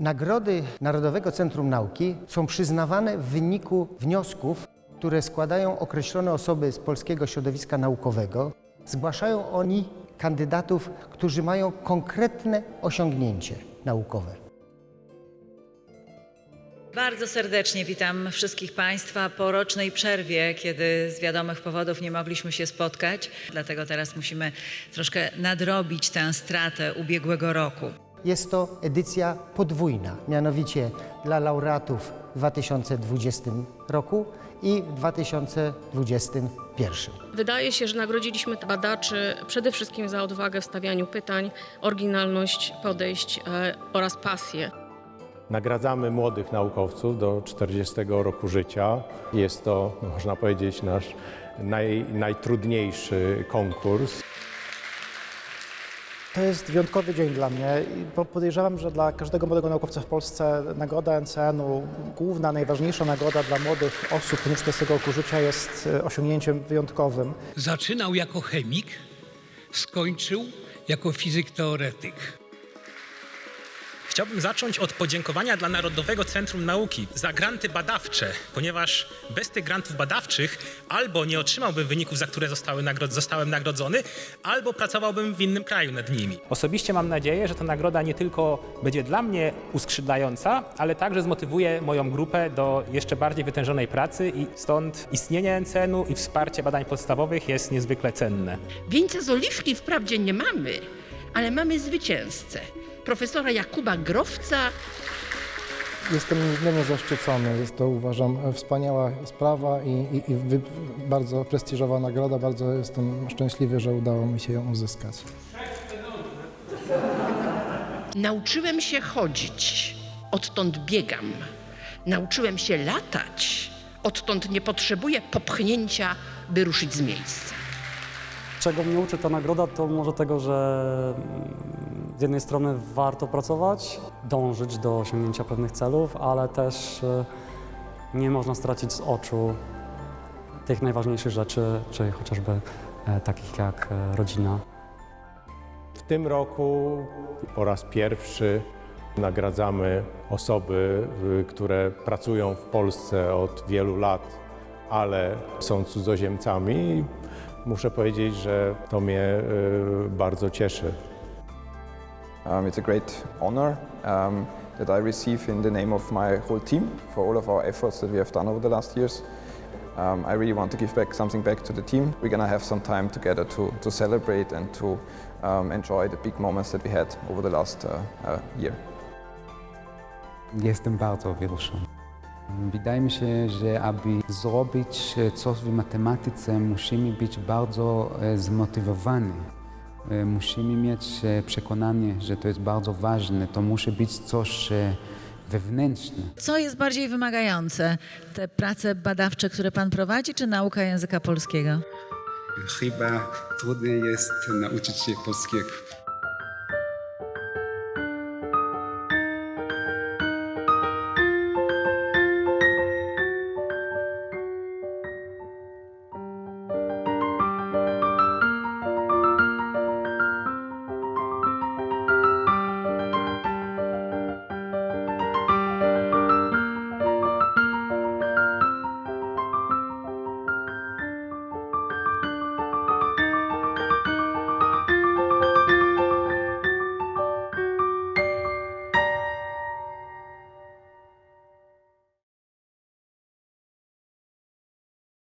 Nagrody Narodowego Centrum Nauki są przyznawane w wyniku wniosków, które składają określone osoby z polskiego środowiska naukowego. Zgłaszają oni kandydatów, którzy mają konkretne osiągnięcie naukowe. Bardzo serdecznie witam wszystkich Państwa po rocznej przerwie, kiedy z wiadomych powodów nie mogliśmy się spotkać. Dlatego teraz musimy troszkę nadrobić tę stratę ubiegłego roku. Jest to edycja podwójna, mianowicie dla laureatów w 2020 roku i w 2021. Wydaje się, że nagrodziliśmy badaczy przede wszystkim za odwagę w stawianiu pytań, oryginalność podejść e, oraz pasję. Nagradzamy młodych naukowców do 40 roku życia. Jest to, można powiedzieć, nasz naj, najtrudniejszy konkurs. To jest wyjątkowy dzień dla mnie podejrzewam, że dla każdego młodego naukowca w Polsce nagroda NCN-u, główna, najważniejsza nagroda dla młodych osób poniżej 40 roku życia jest e, osiągnięciem wyjątkowym. Zaczynał jako chemik, skończył jako fizyk teoretyk. Chciałbym zacząć od podziękowania dla Narodowego Centrum Nauki za granty badawcze, ponieważ bez tych grantów badawczych albo nie otrzymałbym wyników, za które zostały nagro- zostałem nagrodzony, albo pracowałbym w innym kraju nad nimi. Osobiście mam nadzieję, że ta nagroda nie tylko będzie dla mnie uskrzydlająca, ale także zmotywuje moją grupę do jeszcze bardziej wytężonej pracy i stąd istnienie NCN-u i wsparcie badań podstawowych jest niezwykle cenne. Wieńca z oliwki wprawdzie nie mamy, ale mamy zwycięzcę. Profesora Jakuba Growca, Jestem niezmiernie zaszczycony. Jest to, uważam, wspaniała sprawa i, i, i wy, bardzo prestiżowa nagroda. Bardzo jestem szczęśliwy, że udało mi się ją uzyskać. nauczyłem się chodzić, odtąd biegam. Nauczyłem się latać, odtąd nie potrzebuję popchnięcia, by ruszyć z miejsca. Czego mnie uczy ta nagroda, to może tego, że z jednej strony warto pracować, dążyć do osiągnięcia pewnych celów, ale też e, nie można stracić z oczu tych najważniejszych rzeczy, czyli chociażby e, takich jak e, rodzina. W tym roku po raz pierwszy nagradzamy osoby, które pracują w Polsce od wielu lat, ale są cudzoziemcami. Muszę powiedzieć, że to mnie bardzo cieszy. Um, it's a great honor um, that I receive in the name of my whole team for all of our efforts that we have done over the last years. Um, I really want to give back something back to the team. We're going to have some time together to, to celebrate and to um, enjoy the big moments that we had over the last uh, uh, year. Jestem bardzo wzruszony. Wydaje mi się, że aby zrobić coś w matematyce, musimy być bardzo zmotywowani. E, Musimy mieć e, przekonanie, że to jest bardzo ważne. To musi być coś e, wewnętrzne. Co jest bardziej wymagające? Te prace badawcze, które Pan prowadzi, czy nauka języka polskiego? Chyba trudniej jest nauczyć się polskiego.